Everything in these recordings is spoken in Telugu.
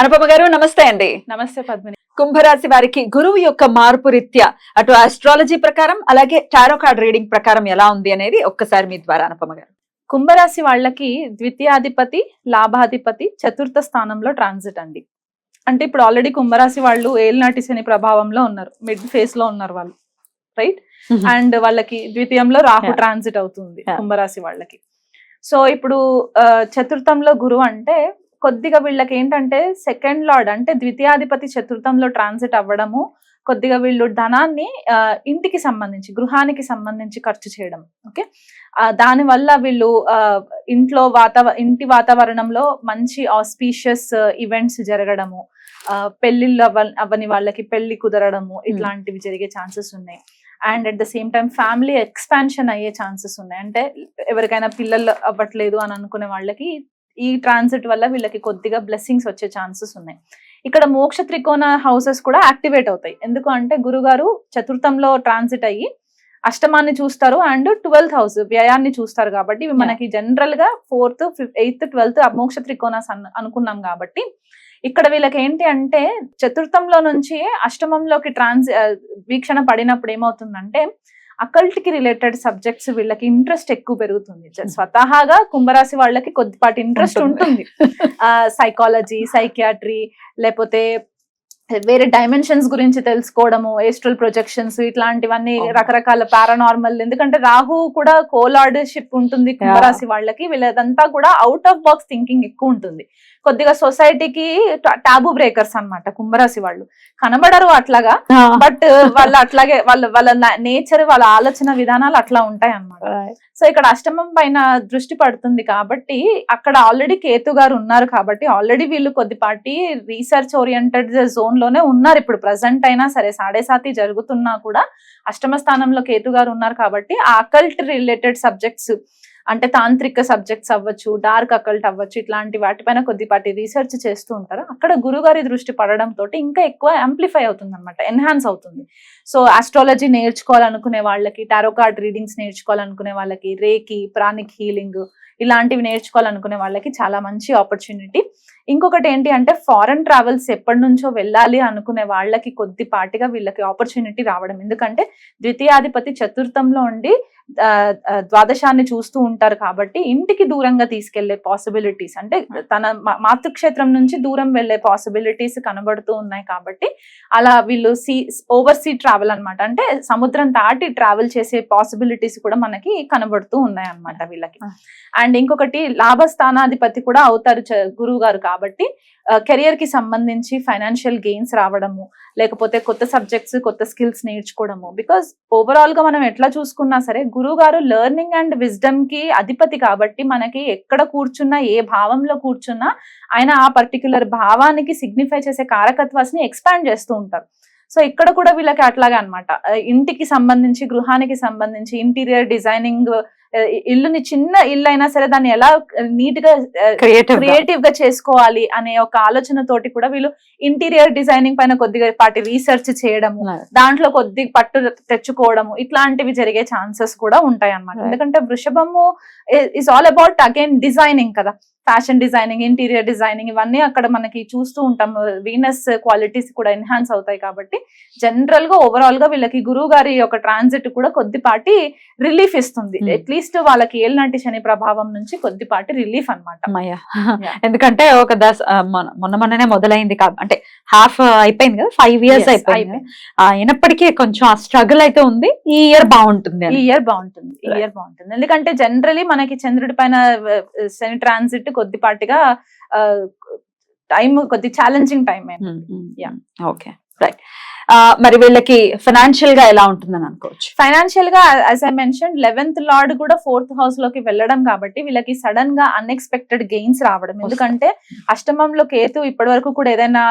అనుపమ గారు నమస్తే అండి. నమస్తే పద్మిని. కుంభరాశి వారికి గురువు యొక్క మార్పు రీత్యా అటు ఆస్ట్రాలజీ ప్రకారం అలాగే టారో కార్డ్ రీడింగ్ ప్రకారం ఎలా ఉంది అనేది ఒక్కసారి మీ ద్వారా అనుపమ గారు. కుంభరాశి వాళ్ళకి ద్వితీయాధిపతి లాభాధిపతి చతుర్థ స్థానంలో ట్రాన్సిట్ అండి. అంటే ఇప్పుడు ఆల్రెడీ కుంభరాశి వాళ్ళు ఏలినాటి శని ప్రభావంలో ఉన్నారు. మిడ్ ఫేస్లో ఉన్నారు వాళ్ళు. రైట్ అండ్ వాళ్ళకి ద్వితీయంలో రాహు. ట్రాన్సిట్ అవుతుంది. కుంభరాశి వాళ్ళకి. సో ఇప్పుడు చతుర్థంలో గురువు అంటే కొద్దిగా వీళ్ళకి ఏంటంటే సెకండ్ లార్డ్ అంటే ద్వితీయాధిపతి చతుర్థంలో ట్రాన్సిట్ అవ్వడము కొద్దిగా వీళ్ళు ధనాన్ని ఇంటికి సంబంధించి గృహానికి సంబంధించి ఖర్చు చేయడం ఓకే దాని వల్ల వీళ్ళు ఇంట్లో వాతావరణ ఇంటి వాతావరణంలో మంచి ఆస్పీషియస్ ఈవెంట్స్ జరగడము పెళ్ళిళ్ళు అవ్వ అవ్వని వాళ్ళకి పెళ్ళి కుదరడము ఇట్లాంటివి జరిగే ఛాన్సెస్ ఉన్నాయి. And at the same time family expansion అయ్యే ఛాన్సెస్ ఉన్నాయి. అంటే ఎవరికైనా పిల్లలు అవ్వట్లేదు అని అనుకునే వాళ్ళకి ఈ ట్రాన్సిట్ వల్ల వీళ్ళకి కొద్దిగా బ్లెస్సింగ్స్ వచ్చే ఛాన్సెస్ ఉన్నాయి ఇక్కడ మోక్ష త్రికోణ హౌసెస్ కూడా యాక్టివేట్ అవుతాయి ఎందుకు అంటే గురుగారు చతుర్థంలో ట్రాన్సిట్ అయ్యి అష్టమాన్ని చూస్తారు అండ్ ట్వెల్త్ హౌస్ వ్యయాన్ని చూస్తారు కాబట్టి ఇవి. మనకి జనరల్గా ఫోర్త్ ఎయిత్ ట్వెల్త్ అమోక్ష త్రికోణాస్ అన్- అనుకున్నాం కాబట్టి ఇక్కడ వీళ్ళకి ఏంటి అంటే చతుర్థంలో నుంచి అష్టమంలోకి ట్రాన్స్ వీక్షణ పడినప్పుడు ఏమవుతుందంటే అకల్ట్కి రిలేటెడ్ సబ్జెక్ట్స్ వీళ్ళకి ఇంట్రెస్ట్ ఎక్కువ పెరుగుతుంది. స్వతహాగా కుంభరాశి వాళ్ళకి కొద్దిపాటి ఇంట్రెస్ట్ ఉంటుంది. సైకాలజీ సైకియాట్రీ లేకపోతే వేరే డైమెన్షన్స్ గురించి తెలుసుకోవడము ఏస్ట్రల్ ప్రొజెక్షన్స్ ఇట్లాంటివన్నీ. రకరకాల పారానార్మల్ ఎందుకంటే రాహు కూడా కోలార్డర్షిప్ ఉంటుంది కుంభరాశి వాళ్ళకి. వీళ్ళదంతా కూడా అవుట్ ఆఫ్ బాక్స్ థింకింగ్ ఎక్కువ ఉంటుంది. కొద్దిగా సొసైటీకి టాబు బ్రేకర్స్ అన్నమాట కుంభరాశి వాళ్ళు. కనబడరు అట్లాగా బట్ వాళ్ళు అట్లాగే వాళ్ళ వాళ్ళ నేచర్ వాళ్ళ ఆలోచన విధానాలు అట్లా ఉంటాయి అన్నమాట. సో ఇక్కడ అష్టమం పైన దృష్టి పడుతుంది కాబట్టి అక్కడ ఆల్రెడీ కేతు గారు ఉన్నారు కాబట్టి ఆల్రెడీ వీళ్ళు కొద్దిపాటి రీసెర్చ్ ఓరియంటెడ్ జోన్లోనే ఉన్నారు. ఇప్పుడు ప్రజెంట్ అయినా సరే సాడే సాతి జరుగుతున్నా కూడా అష్టమ స్థానంలో కేతు గారు ఉన్నారు కాబట్టి ఆ అకల్ట్ రిలేటెడ్ సబ్జెక్ట్స్ అంటే తాంత్రిక సబ్జెక్ట్స్ అవ్వచ్చు డార్క్ అకల్ట్ అవ్వచ్చు ఇట్లాంటి వాటిపైన కొద్దిపాటి రీసెర్చ్ చేస్తూ ఉంటారు. అక్కడ గురుగారి దృష్టి పడడం తోటి ఇంకా ఎక్కువ యాంప్లిఫై అవుతుంది అనమాట ఎన్హాన్స్ అవుతుంది. సో ఆస్ట్రాలజీ నేర్చుకోవాలనుకునే వాళ్ళకి టారో కార్డ్ రీడింగ్స్ నేర్చుకోవాలనుకునే వాళ్ళకి రేకి ప్రాణిక్ హీలింగ్ ఇలాంటివి నేర్చుకోవాలనుకునే వాళ్ళకి చాలా మంచి ఆపర్చునిటీ ఇంకొకటి ఏంటి అంటే ఫారెన్ ట్రావెల్స్ ఎప్పటి నుంచో వెళ్ళాలి అనుకునే వాళ్ళకి కొద్దిపాటిగా వీళ్ళకి ఆపర్చునిటీ రావడం. ఎందుకంటే ద్వితీయాధిపతి చతుర్థంలో ఉండి ద్వాదశాన్ని చూస్తూ ఉంటారు కాబట్టి ఇంటికి దూరంగా తీసుకెళ్ళే పాసిబిలిటీస్ అంటే తన మాతృక్షేత్రం నుంచి దూరం వెళ్ళే పాసిబిలిటీస్ కనబడుతూ ఉన్నాయి కాబట్టి అలా వీళ్ళు సీ ఓవర్ సీ ట్రావెల్ అనమాట అంటే సముద్రం దాటి ట్రావెల్ చేసే పాసిబిలిటీస్ కూడా మనకి కనబడుతూ ఉన్నాయి అన్నమాట వీళ్ళకి. అండ్ ఇంకొకటి లాభస్థానాధిపతి కూడా అవుతారు గురువు గారు కాబట్టి కెరియర్కి సంబంధించి ఫైనాన్షియల్ గెయిన్స్ రావడము లేకపోతే కొత్త సబ్జెక్ట్స్ కొత్త స్కిల్స్ నేర్చుకోవడము. బికాస్ ఓవరాల్గా మనం ఎట్లా చూసుకున్నా సరే గురువు గారు లెర్నింగ్ అండ్ విజ్డమ్కి అధిపతి కాబట్టి మనకి ఎక్కడ కూర్చున్నా ఏ భావంలో కూర్చున్నా ఆయన ఆ పర్టికులర్ భావానికి సిగ్నిఫై చేసే కారకత్వాన్ని ఎక్స్పాండ్ చేస్తూ ఉంటారు. సో ఇక్కడ కూడా వీళ్ళకి అట్లాగే అనమాట ఇంటికి సంబంధించి గృహానికి సంబంధించి ఇంటీరియర్ డిజైనింగ్ ఇల్లుని చిన్న ఇల్లు అయినా సరే దాన్ని ఎలా నీట్గా. క్రియేటివ్గా చేసుకోవాలి అనే ఒక ఆలోచన తోటి కూడా వీళ్ళు ఇంటీరియర్ డిజైనింగ్ పైన కొద్దిగా పాటి రీసెర్చ్ చేయడము దాంట్లో కొద్ది పట్టు తెచ్చుకోవడము ఇట్లాంటివి జరిగే ఛాన్సెస్ కూడా ఉంటాయి అన్నమాట. ఎందుకంటే వృషభము is all about again designing కదా. ఫ్యాషన్ డిజైనింగ్ ఇంటీరియర్ డిజైనింగ్ ఇవన్నీ అక్కడ మనకి చూస్తూ ఉంటాం వీనస్ క్వాలిటీస్ కూడా ఎన్హాన్స్ అవుతాయి కాబట్టి జనరల్గా ఓవరాల్గా వీళ్ళకి గురువు గారి యొక్క ట్రాన్సిట్ కూడా కొద్దిపాటి రిలీఫ్ ఇస్తుంది Hmm. అట్లీస్ట్ వాళ్ళకి ఏళ్ళనాటి శని ప్రభావం నుంచి కొద్దిపాటి రిలీఫ్. Yeah. ఎందుకంటే ఒక దశ మొన్న మొన్న మొన్ననే మొదలైంది కాదు అంటే హాఫ్ అయిపోయింది కదా ఫైవ్ ఇయర్స్ అయిపోయింది. అయినప్పటికీ కొంచెం ఆ స్ట్రగుల్ అయితే ఉంది. ఈ ఇయర్ బాగుంటుంది ఈ. ఇయర్ బాగుంటుంది ఈ. ఇయర్ బాగుంటుంది. ఎందుకంటే జనరలీ మనకి చంద్రుడి పైన శని ట్రాన్సిట్ కొద్దిపాటిగా టైం కొద్ది ఛాలెంజింగ్ టైం. ఓకే రైట్ మరి వీళ్ళకి ఫైనాన్షియల్గా ఎలా ఉంటుందని అనుకోవచ్చు. ఫైనాన్షియల్గా as I mention eleventh lord కూడా ఫోర్త్ హౌస్లోకి వెళ్ళడం కాబట్టి వీళ్ళకి సడన్గా అన్ఎక్స్పెక్టెడ్ గెయిన్స్ రావడం. ఎందుకంటే అష్టమంలో కేతు ఇప్పటి వరకు కూడా ఏదైనా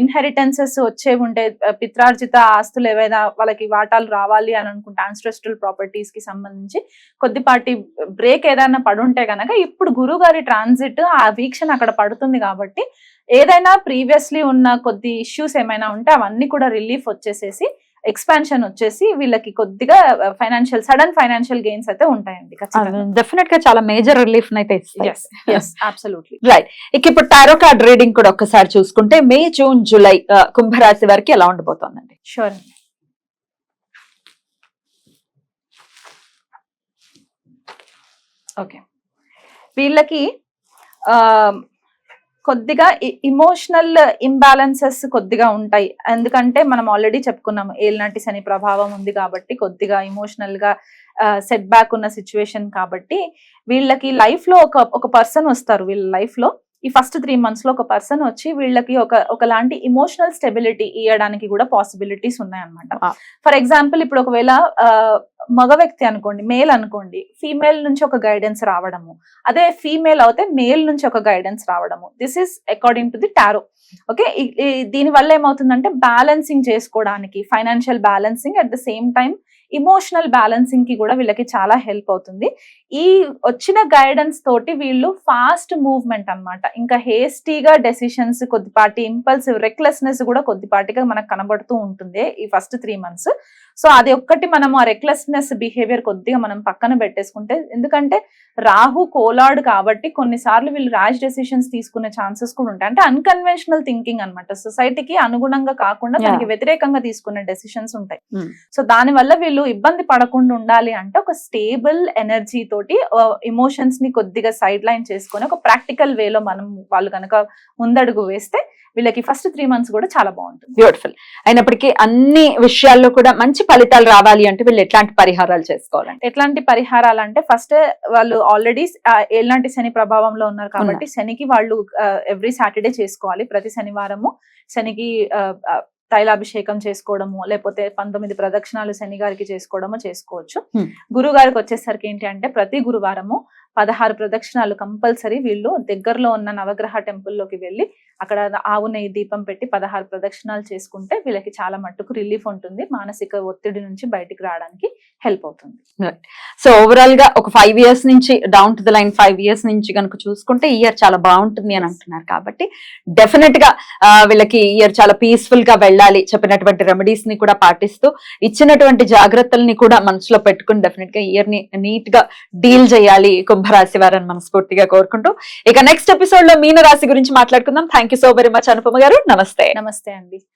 ఇన్హెరిటెన్సెస్ వచ్చే ఉంటే పిత్రార్జిత ఆస్తులు ఏవైనా వాళ్ళకి వాటాలు రావాలి అని అనుకుంటే ఆన్స్ట్రస్టల్ ప్రాపర్టీస్కి సంబంధించి కొద్దిపాటి బ్రేక్ ఏదైనా పడుంటే గనక ఇప్పుడు గురువు గారి ట్రాన్సిట్ ఆ వీక్షణ అక్కడ పడుతుంది కాబట్టి ఏదైనా ప్రీవియస్లీ ఉన్న కొద్ది ఇష్యూస్ ఏమైనా ఉంటే అవన్నీ కూడా రిలీఫ్ వచ్చేసేసి ఎక్స్పాన్షన్ వచ్చేసి వీళ్ళకి కొద్దిగా ఫైనాన్షియల్ సడన్ ఫైనాన్షియల్ గెయిన్స్ అయితే ఉంటాయండి డెఫినెట్గా చాలా మేజర్ రిలీఫ్ అయితే అబ్సల్యూట్లీ రైట్ ఇక ఇప్పుడు టారో కార్డ్ రీడింగ్ కూడా ఒక్కసారి చూసుకుంటే మే జూన్ జూలై కుంభరాశి వారికి ఎలా ఉండబోతోందండి? షూర్ ఓకే వీళ్ళకి ఆ, కొద్దిగా ఇమోషనల్ ఇంబ్యాలెన్సెస్ కొద్దిగా ఉంటాయి. ఎందుకంటే మనం ఆల్రెడీ చెప్పుకున్నాము ఏలినాటి శని ప్రభావం ఉంది కాబట్టి కొద్దిగా ఇమోషనల్గా సెట్ బ్యాక్ ఉన్న సిచ్యువేషన్ కాబట్టి వీళ్ళకి లైఫ్లో ఒక ఒక పర్సన్ వస్తారు. వీళ్ళ లైఫ్లో ఈ ఫస్ట్ త్రీ మంత్స్లో ఒక పర్సన్ వచ్చి వీళ్ళకి ఒక ఒకలాంటి ఇమోషనల్ స్టెబిలిటీ ఇవ్వడానికి కూడా పాసిబిలిటీస్ ఉన్నాయన్నమాట. ఫర్ ఎగ్జాంపుల్ ఇప్పుడు ఒకవేళ మగ వ్యక్తి అనుకోండి మేల్ అనుకోండి ఫీమేల్ నుంచి ఒక గైడెన్స్ రావడము. అదే ఫీమేల్ అయితే మేల్ నుంచి ఒక గైడెన్స్ రావడము. This is according to the tarot okay? దీని వల్ల ఏమవుతుందంటే బ్యాలెన్సింగ్ చేసుకోవడానికి financial balancing at the same time emotional బ్యాలెన్సింగ్కి కూడా వీళ్ళకి చాలా హెల్ప్ అవుతుంది. ఈ వచ్చిన గైడెన్స్ తోటి వీళ్ళు ఫాస్ట్ మూవ్మెంట్ అన్నమాట. ఇంకా హేస్టీగా డెసిషన్స్ కొద్దిపాటి ఇంపల్సివ్ రెక్లెస్నెస్ కూడా కొద్దిపాటిగా మనకు కనబడుతూ ఉంటుంది ఈ ఫస్ట్ త్రీ మంత్స్. సో అది ఒక్కటి మనం ఆ రెక్లెస్నెస్ బిహేవియర్ కొద్దిగా మనం పక్కన పెట్టేసుకుంటే ఎందుకంటే రాహు కోలాడు కాబట్టి కొన్నిసార్లు వీళ్ళు ర్యాష్ డెసిషన్స్ తీసుకునే ఛాన్సెస్ కూడా ఉంటాయి. అంటే అన్కన్వెన్షనల్ థింకింగ్ అనమాట సొసైటీకి అనుగుణంగా కాకుండా. దానికి వ్యతిరేకంగా తీసుకునే డెసిషన్స్ ఉంటాయి. Hmm. సో దాని వల్ల వీళ్ళు ఇబ్బంది పడకుండా ఉండాలి అంటే ఒక స్టేబుల్ ఎనర్జీ తోటి ఎమోషన్స్ని కొద్దిగా సైడ్ లైన్ చేసుకొని ఒక ప్రాక్టికల్ వేలో మనం వాళ్ళు కనుక ముందడుగు వేస్తే వీళ్ళకి ఫస్ట్ త్రీ మంత్స్ కూడా చాలా బాగుంటుంది. బ్యూటిఫుల్ అయినప్పటికీ అన్ని విషయాల్లో కూడా మంచి ఫలితాలు రావాలి అంటే వీళ్ళు ఎట్లాంటి పరిహారాలు చేసుకోవాలండి? ఎట్లాంటి పరిహారాలు అంటే ఫస్ట్ వాళ్ళు ఆల్రెడీ ఎలాంటి శని ప్రభావంలో ఉన్నారు కాబట్టి శనికి వాళ్ళు ఎవ్రీ సాటర్డే చేసుకోవాలి. ప్రతి శనివారము శనికి తైలాభిషేకం చేసుకోవడము లేకపోతే పంతొమ్మిది ప్రదక్షిణాలు శని గారికి చేసుకోవడము చేసుకోవచ్చు. గురువు గారికి వచ్చేసరికి ఏంటి అంటే ప్రతి గురువారము పదహారు ప్రదక్షిణాలు కంపల్సరీ వీళ్ళు దగ్గరలో ఉన్న నవగ్రహ టెంపుల్లోకి వెళ్ళి అక్కడ ఆవు నెయ్యి దీపం పెట్టి పదహారు ప్రదక్షిణాలు చేసుకుంటే వీళ్ళకి చాలా మట్టుకు రిలీఫ్ ఉంటుంది మానసిక ఒత్తిడి నుంచి బయటికి రావడానికి హెల్ప్ అవుతుంది. సో ఓవరాల్గా ఒక ఫైవ్ ఇయర్స్ నుంచి down to the line five years నుంచి కనుక చూసుకుంటే ఇయర్ చాలా బాగుంటుంది అని అంటున్నారు కాబట్టి డెఫినెట్గా వీళ్ళకి ఇయర్ చాలా పీస్ఫుల్గా వెళ్ళాలి చెప్పినటువంటి రెమెడీస్ని కూడా పాటిస్తూ ఇచ్చినటువంటి జాగ్రత్తల్ని కూడా మనసులో పెట్టుకుని డెఫినెట్గా ఇయర్ని నీట్గా డీల్ చేయాలి కుంభరాశి వారని మనస్ఫూర్తిగా కోరుకుంటూ ఇక నెక్స్ట్ ఎపిసోడ్లో మీన రాశి గురించి మాట్లాడుకుందాం. Thank you so very much Anupama garu. నమస్తే. నమస్తే అండి.